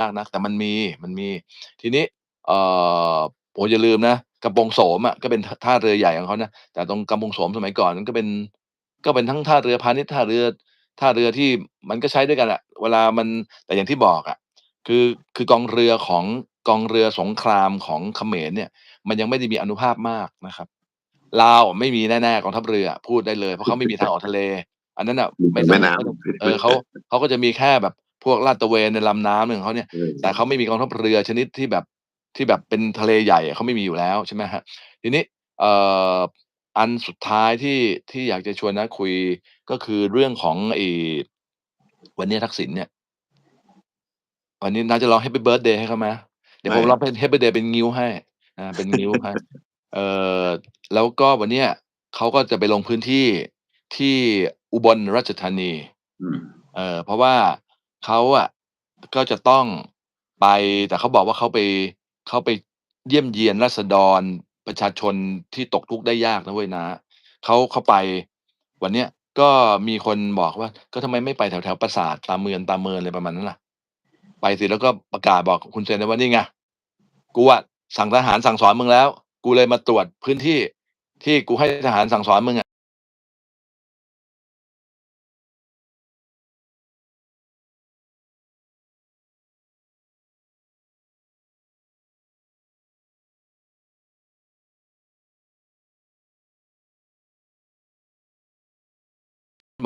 มากนัก แต่มันมีมันมี ทีนี้เอ่อโอ้โฮอย่าลืมนะกำปงโสมอะก็เป็นทท่าเรือใหญ่ของเขานะแต่ตรงกำปงโสมสมัยก่อนมันก็เป็น ก็เป็นทั้งท่าเรือพาณิชย์ท่าเรือท่าเรือที่มันก็ใช้ด้วยกันอะเวลามันแต่อย่างที่บอกอะคือคือกองเรือของกองเรือสงครามของเขมรเนี่ย มันยังไม่ได้มีอานุภาพมากนะครับลาวอะไม่มีแน่ๆกองทัพเรืออะพูดได้เลย เพราะเขาไม่มีทางออกทะเล อันนั้นน่ะมีไม่แต่ต้แม่องน้ไม่ต้องำเออเขาเขาก็จะมีแค่แบบ พวกลาดตระเวนในลำน้ำอะไรของเขาเนี่ยอืมแต่เขาไม่มีกองทัพเรือชนิดที่แบบที่แบบเป็นทะเลใหญ่อะเขาไม่มีอยู่แล้วใช่ไหมครับทีนี้เอ่ออันสุดท้ายที่ที่อยากจะชวนน้าคุยก็คือเรื่องของไอ้วันเนี้ยทักษิณเนี่ย วันนี้น้าจะร้อง Happy Birthday ให้เขาไหม?เดี๋ยวไผด้มร้องเพลง Happy Birthday เป็นงิ้วให้อาเป็นงิ้วให้เอ่อแล้วก็วันเนี้ยเขาก็จะไปลงพื้นที่ที่อุบลราชธานีอืมเออเพราะว่า เขาอะก็จะต้องไป แต่เขาบอกว่าเขาไปเขาไปเยี่ยมเยียนราษฎรประชาชนที่ตกทุกข์ได้ยากนะเว้ยน้าเขาเขาไปวันเนี้ยก็มีคนบอกว่า"ก็ทำไมไม่ไปแถวๆปราสาทตาเมือนตาเมิน"อะไรประมาณนั้นล่ะ ไปสิแล้วก็ประกาศบอกคุณเซนเลยว่า"นี่ไงกูอะสั่งทหารสั่งสอนมึงแล้ว กูเลยมาตรวจพื้นที่ที่กูให้ทหารสั่งสอนมึงอะ"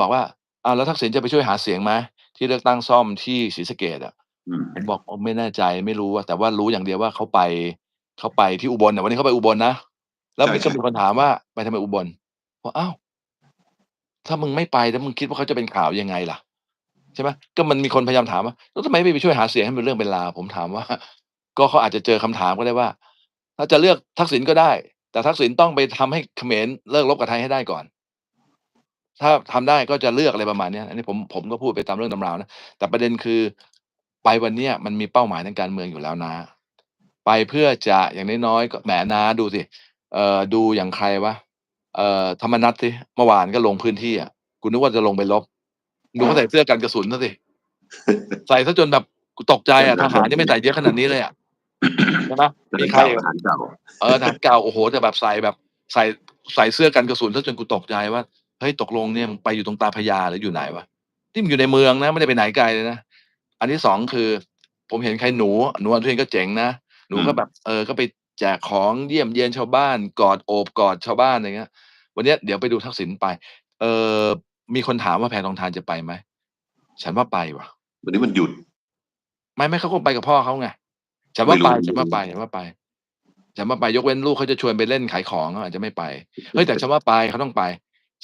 บอกว่า"อ้าวแล้วทักษิณจะไปช่วยหาเสียงไหม?ที่เลือกตั้งซ่อมที่ศรีสะเกษอะ"อืมผมบอก"โอ้ไม่แน่ใจไม่รู้อะแต่ว่ารู้อย่างเดียวว่าเขาไปเขาไปที่อุบลน่ะวันนี้เขาไปอุบลนะ"แล้วมีใชก็่มีๆคนถามว่า"ไปทำไมอุบล?"บอก"อ้าว""ถ้ามึงไม่ไปแล้วมึงคิดว่าเขาจะเป็นข่าวยังไงล่ะ"ใช่ไหมก็มันมีคนพยายามถามว่า"แล้วทำไมไม่ไปช่วยหาเสียงให้มันเป็นเรื่องเป็นราว"ผมถามว่า ก็เขาอาจจะเจอคำถามก็ได้ว่า"ถ้าจะเลือกทักษิณก็ได้ แต่ทักษิณต้องไปทำให้เขมรเลิกรบกับไทยให้ได้ก่อน" ถ้าทำได้ก็จะเลือกอะไรประมาณเนี้ยอันนี้ผมผมก็พูดไปตามเรื่องตำราวนะแต่ประเด็นคือไปวันเนี้ยมันมีเป้าหมายทางการเมืองอยู่แล้วน้าไปเพื่อจะอย่างน้อยๆก็แหมน้าดูสิเอ่อดูอย่างใครวะเอ่อธรรมนัสสิเมื่อวานก็ลงพื้นที่อะกูนึกว่าจะลงไปรบดูเขาใส่เสื้อกันกระสุนเสียสิใส่เสียจนแบบกูตกใจอะทหารยังไม่ใส่เยอะขนาดนี้เลยอะใช่ไหมทมีหารใครเก่าอีกทหารเก่าเออทหารเก่าโอ้โฮแต่แบบใส่แบบใส่ใส่เสื้อกันกระสุนเสียจนกูตกใจว่า เฮ้ยตกลงเนี่ยมึงไปอยู่ตรงตาพระยาหรืออยู่ไหนวะ?นี่มึงอยู่ในเมืองนะ ไม่ได้ไปไหนไกลเลยนะอันที่2คือ ผมเห็นใครหนูหนูอนุทินก็เจ๋งนะหนูอืมก็แบบเออก็ไปแจกของเยี่ยมเยียนชาวบ้านกอดโอบกอดชาวบ้านอะไรเงี้ย วันเนี้ยเดี๋ยวไปดูทักษิณไป เอ่อมีคนถามว่าแพทองธารจะไปไหม?ฉันว่าไปว่ะ วันนี้วันหยุด ไม่ๆเขาคงไปกับพ่อเขาไงฉันไมว่า่รไปู้ฉันว่าไปฉันว่าไปฉันว่าไปยกเว้นลูกเขาจะชวนไปเล่นขายของเขาอาจจะไม่ไปเฮ้ยแต่ฉันว่าไปเขาต้องไป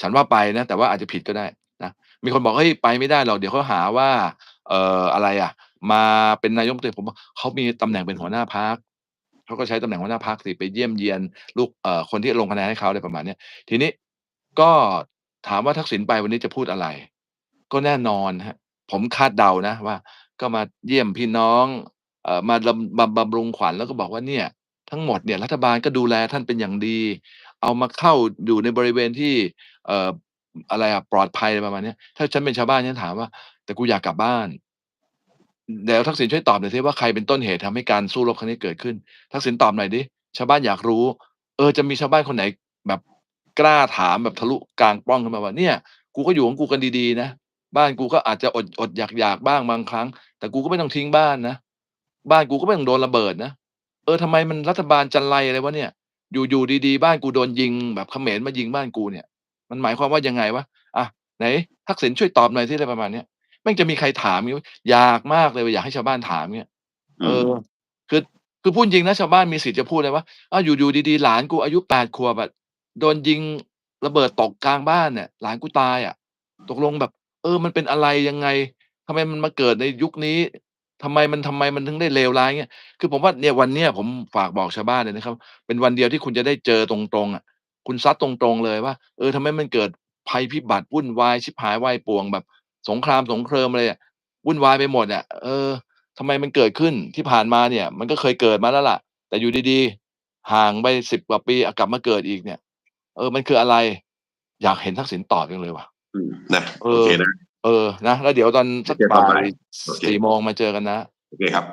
ฉันว่าไปนะ แต่ว่าอาจจะผิดก็ได้นะมีคนบอก"เฮ้ยไปไม่ได้หรอกเดี๋ยวเขาหาว่า เอ่ออะไรอะ มาเป็นนายกรัฐมติ"ผม"เขามีตำแหน่งเป็นหัวหน้าพรรคเขาก็ใช้ตำแหน่งหัวหน้าพรรคสิไปเยี่ยมเยียนลูกเอ่อคนที่ลงคะแนนให้เขา"อะไรประมาณเนี้ยทีนี้ก็ถามว่าทักษิณไปวันนี้จะพูดอะไร?ก็แน่นอนครับผมคาดเดานะว่า ก็มาเยี่ยมพี่น้องเอ่อมาลำบำบำรุงขวัญแล้วก็บอกว่า"เนี่ย ทั้งหมดเนี่ยรัฐบาลก็ดูแลท่านเป็นอย่างดี เอามาเข้าอยู่ในบริเวณที่ เอ่ออะไรอะปลอดภัย"อะไรประมาณนี้ถ้าฉันเป็นชาวบ้านฉันถามว่า"แต่กูอยากกลับบ้าน"เดี๋ยวทักษิณช่วยตอบหน่อยสิว่าใครเป็นต้นเหตุทำให้การสู้รบครั้งนี้เกิดขึ้น?ทักษิณตอบหน่อยสิชาวบ้านอยากรู้ เออ จะมีชาวบ้านคนไหนแบบกล้าถามแบบทะลุกลางป้องขึ้นมาว่า"เนี่ย กูก็อยู่ของกูกันดีๆนะบ้านกูก็อาจจะอดๆอยากๆบ้างบางครั้ง แต่กูก็ไม่ต้องทิ้งบ้านนะบ้านกูก็ไม่ต้องโดนระเบิดนะเออทำไมมันรัฐบาลจันไรอะไรวะเนี่ย อยู่ๆดีๆ บ้านกูโดนยิงแบบเขมรมายิงบ้านกูเนี่ย มันหมายความว่ายังไงวะ?อะไหนทักษิณช่วยตอบหน่อยสิ"อะไรประมาณเนี้ยแม่งจะมีใครถามงี้ไหม?อยากมากเลยว่าอยากให้ชาวบ้านถามเงี้ยอืเออมคือคือพูดจริงๆนะชาวบ้านมีสิทธิ์จะพูดเลยว่า"อ้าวอยู่ๆดีๆหลานกูอายุ8ขวบอะโดนยิงระเบิดตกกลางบ้านเนี่ย หลานกูตายอะตกลงแบบ เออ มันเป็นอะไรยังไง?ทำไมมันมาเกิดในยุคนี้?ทำไมมันทำไมมันถึงได้เลวร้ายเงี้ย"คือผมว่าเนี่ยวันเนี้ยผมฝากบอกชาวบ้านเลยนะครับ เป็นวันเดียวที่คุณจะได้เจอตรงๆอะ คุณซัดตรงๆเลยว่า เออทำไมมันเกิดภัยพิบัติวุ่นวายชิบหายวายป่วงแบบ สงครามสงเคริมอะไรอะวุ่นวายไปหมดอะเออทำไมมันเกิดขึ้น?ที่ผ่านมาเนี่ย มันก็เคยเกิดมาแล้วล่ะ แต่อยู่ดีๆ ห่างไป10กว่าปีอะกลับมาเกิดอีกเนี่ย เออ มันคืออะไร?อยากเห็นทักษิณตอบจังเลยว่ะอืมนะเออโอเคนะเออนะแล้วเดี๋ยวตอนสักเจอบตอ่านบ่ายยโอเค4โมงมาเจอกันนะ โอเคครับ